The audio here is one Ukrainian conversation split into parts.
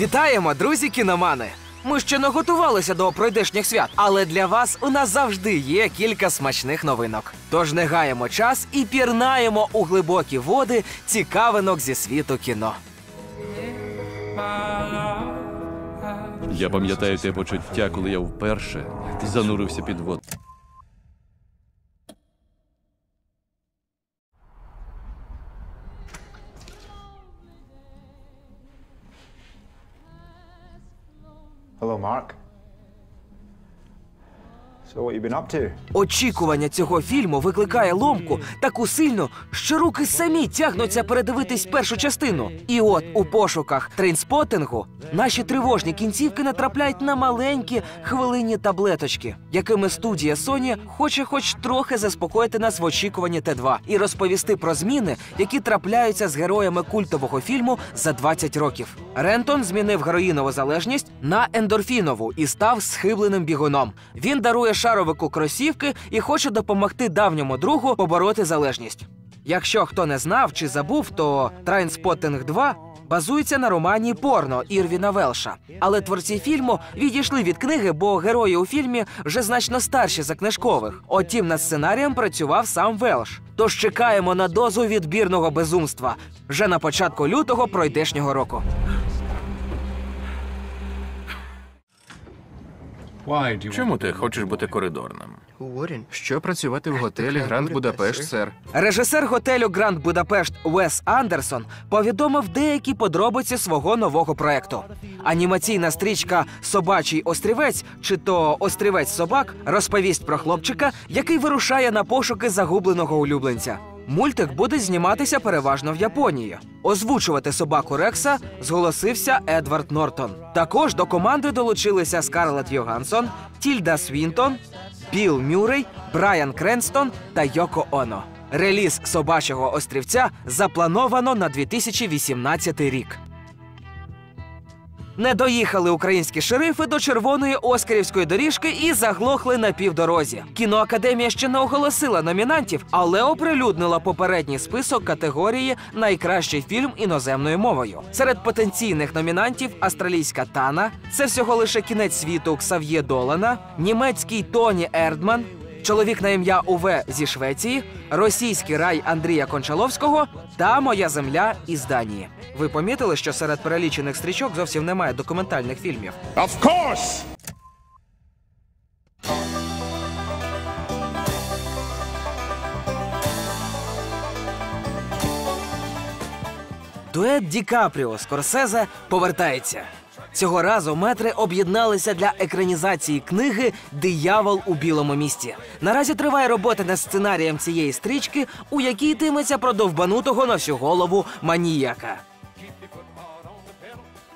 Вітаємо, друзі кіномани! Ми ще не готувалися до пройдешніх свят, але для вас у нас завжди є кілька смачних новинок. Тож не гаємо час і пірнаємо у глибокі води цікавинок зі світу кіно. Я пам'ятаю те почуття, коли я вперше занурився під воду. Mark. Очікування цього фільму викликає ломку таку сильну, що руки самі тягнуться передивитись першу частину. І от у пошуках трейнспотингу наші тривожні кінцівки натрапляють на маленькі хвилинні таблеточки, якими студія Sony хоче хоч трохи заспокоїти нас в очікуванні Т2 і розповісти про зміни, які трапляються з героями культового фільму за 20 років. Рентон змінив героїнову залежність на ендорфінову і став схибленим бігуном. Він дарує шаровику кросівки і хоче допомогти давньому другу побороти залежність. Якщо хто не знав чи забув, то Трайнспоттинг 2 базується на романі Порно Ірвіна Велша. Але творці фільму відійшли від книги, бо герої у фільмі вже значно старші за книжкових. Отім над сценарієм працював сам Велш. Тож чекаємо на дозу відбірного безумства вже на початку лютого пройдешнього року. Чому ти хочеш бути коридорним? Що працювати в готелі Гранд Будапешт, сер? Режисер готелю Гранд Будапешт Уес Андерсон повідомив деякі подробиці свого нового проекту. Анімаційна стрічка Собачий острівець чи то Острівець собак розповість про хлопчика, який вирушає на пошуки загубленого улюбленця. Мультик буде зніматися переважно в Японії. Озвучувати собаку Рекса зголосився Едвард Нортон. Також до команди долучилися Скарлетт Йогансон, Тільда Свінтон, Біл Мюррей, Брайан Кренстон та Йоко Оно. Реліз собачого острівця заплановано на 2018 рік. Не доїхали українські шерифи до червоної оскарівської доріжки і заглохли на півдорозі. Кіноакадемія ще не оголосила номінантів, але оприлюднила попередній список категорії Найкращий фільм іноземною мовою. Серед потенційних номінантів австралійська Тана, це всього лише кінець світу Ксав'є Долана, німецький Тоні Ердман, чоловік на ім'я Уве зі Швеції, російський рай Андрія Кончаловського та Моя земля із Данії. Ви помітили, що серед перелічених стрічок зовсім немає документальних фільмів. Of course! Дует Ді Капріо Скорсезе повертається. Цього разу метри об'єдналися для екранізації книги Диявол у білому місті. Наразі триває робота над сценарієм цієї стрічки, у якій йтиметься про довбанутого на всю голову маніяка.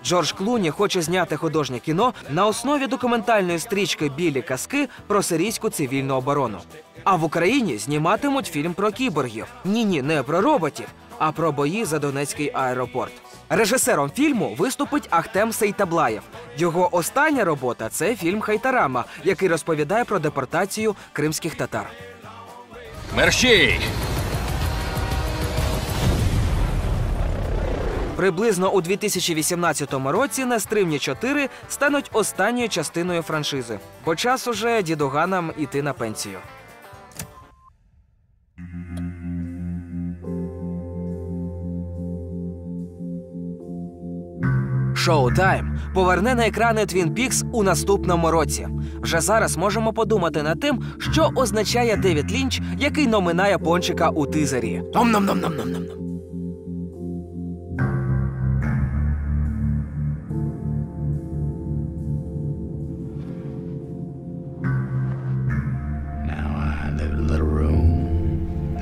Джордж Клуні хоче зняти художнє кіно на основі документальної стрічки Білі казки про сирійську цивільну оборону. А в Україні зніматимуть фільм про кіборгів. Ні, ні, не про роботів, а про бої за Донецький аеропорт. Режисером фільму виступить Ахтем Сейтаблаєв. Його остання робота це фільм Хайтарама, який розповідає про депортацію кримських татар. Мерщій! Приблизно у 2018 році Нестримні 4 стануть останньою частиною франшизи, бо час уже дідуганам іти на пенсію. Шоутайм поверне на екрани Твін Пікс у наступному році. Вже зараз можемо подумати над тим, що означає Девід Лінч, який номинає пончика у тизері. Ом-ном-ном-ном-ном-ном.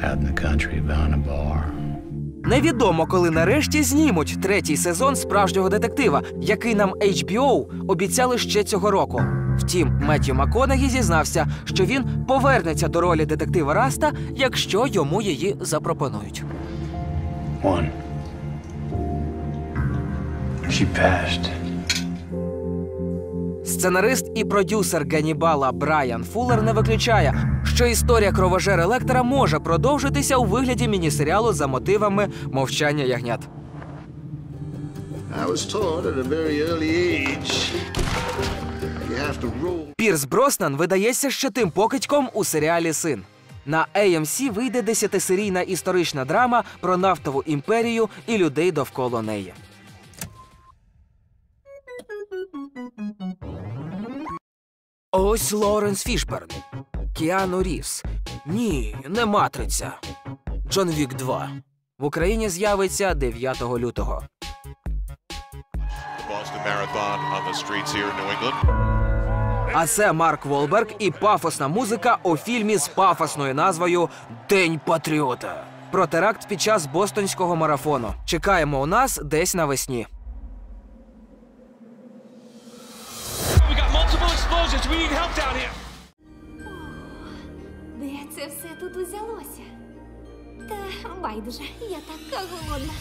Out in the country behind a bar. Невідомо, коли нарешті знімуть третій сезон справжнього детектива, який нам HBO обіцяли ще цього року. Втім, Меттью Макконахі зізнався, що він повернеться до ролі детектива Раста, якщо йому її запропонують. One. She passed. Сценарист і продюсер Ганнібала Брайан Фуллер не виключає, що історія кровожера Лектора може продовжитися у вигляді міні-серіалу за мотивами мовчання ягнят. Пірс Броснан видається ще тим покидьком у серіалі Син. На AMC вийде десятисерійна історична драма про нафтову імперію і людей довкола неї. Ось Лоренс Фішберн. Кіану Рівс. Ні, не матриця. Джон Вік 2. В Україні з'явиться 9 лютого. А це Марк Волберг і пафосна музика у фільмі з пафосною назвою День Патріота. Про теракт під час бостонського марафону. Чекаємо у нас десь навесні. Та байдуже, я така голодна.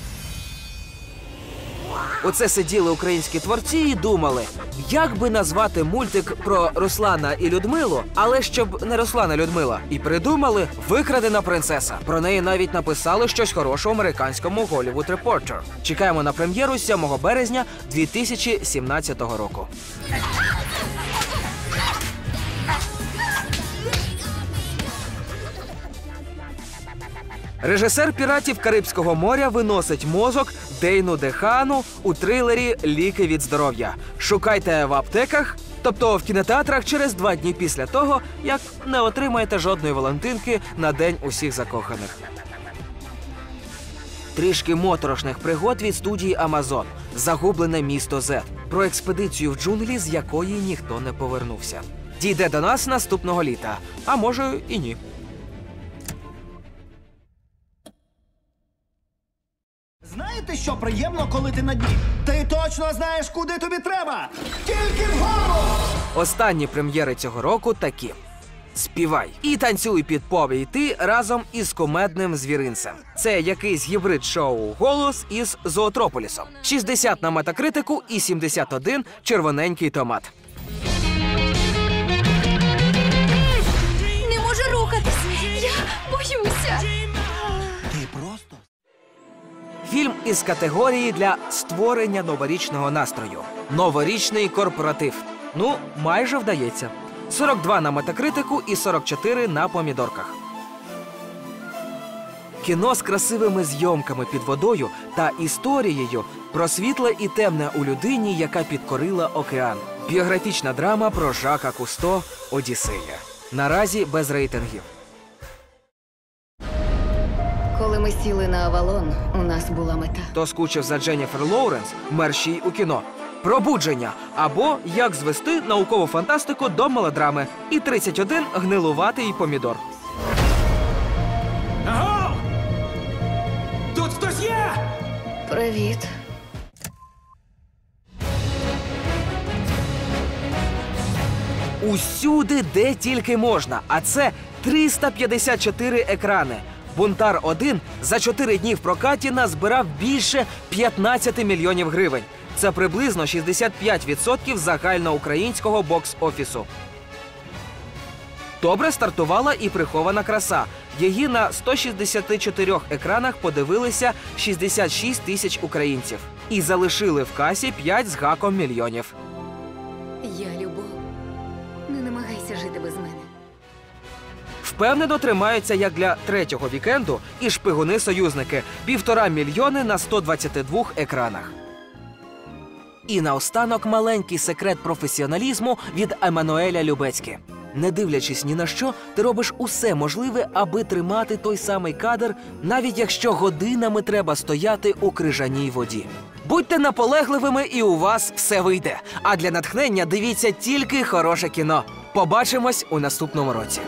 Оце сиділи українські творці і думали, як би назвати мультик про Руслана і Людмилу, але щоб не Руслана Людмила. І придумали викрадена принцеса. Про неї навіть написали щось хороше у американському Hollywood Reporter. Чекаємо на прем'єру 7 березня 2017 року. Режисер піратів Карибського моря виносить мозок Дейну Дехану у трилері Ліки від здоров'я. Шукайте в аптеках, тобто в кінотеатрах через два дні після того, як не отримаєте жодної Валентинки на день усіх закоханих. Трішки моторошних пригод від студії Амазон. Загублене місто Зет. Про експедицію в джунглі, з якої ніхто не повернувся. Дійде до нас наступного літа, а може і ні. Знаєте, що приємно, коли ти на дні? Ти точно знаєш, куди тобі треба! Тільки вгору! Останні прем'єри цього року такі: Співай і танцюй під пові йти разом із комедним звіринцем. Це якийсь гібрид шоу голос із зоотрополісом. 60 на метакритику і 71 червоненький томат. Не можу рухатись. Я боюся. Фільм із категорії для створення новорічного настрою. Новорічний корпоратив. Ну, майже вдається. 42 на метакритику і 44 на помідорках. Кіно з красивими зйомками під водою та історією про світле і темне у людині, яка підкорила океан. Біографічна драма про Жака Кусто Одіссея. Наразі без рейтингів. Ми сіли на Авалон, у нас була мета. Хто скучив за Дженніфер Лоуренс, мерщій у кіно. Пробудження або як звести наукову фантастику до мелодрами. І 31 гнилуватий помідор. Тут хтось є. Привіт. Усюди, де тільки можна. А це 354 екрани. Бунтар 1 за 4 дні в прокаті назбирав більше 15 мільйонів гривень. Це приблизно 65% загальноукраїнського бокс-офісу. Добре стартувала і прихована краса. Її на 164 екранах подивилися 66 тисяч українців і залишили в касі 5 з гаком мільйонів. Впевнено тримаються як для третього вікенду і шпигуни-союзники півтора мільйони на 122 екранах. І наостанок маленький секрет професіоналізму від Еммануеля Любецьки. Не дивлячись ні на що, ти робиш усе можливе, аби тримати той самий кадр, навіть якщо годинами треба стояти у крижаній воді. Будьте наполегливими, і у вас все вийде. А для натхнення дивіться тільки хороше кіно. Побачимось у наступному році.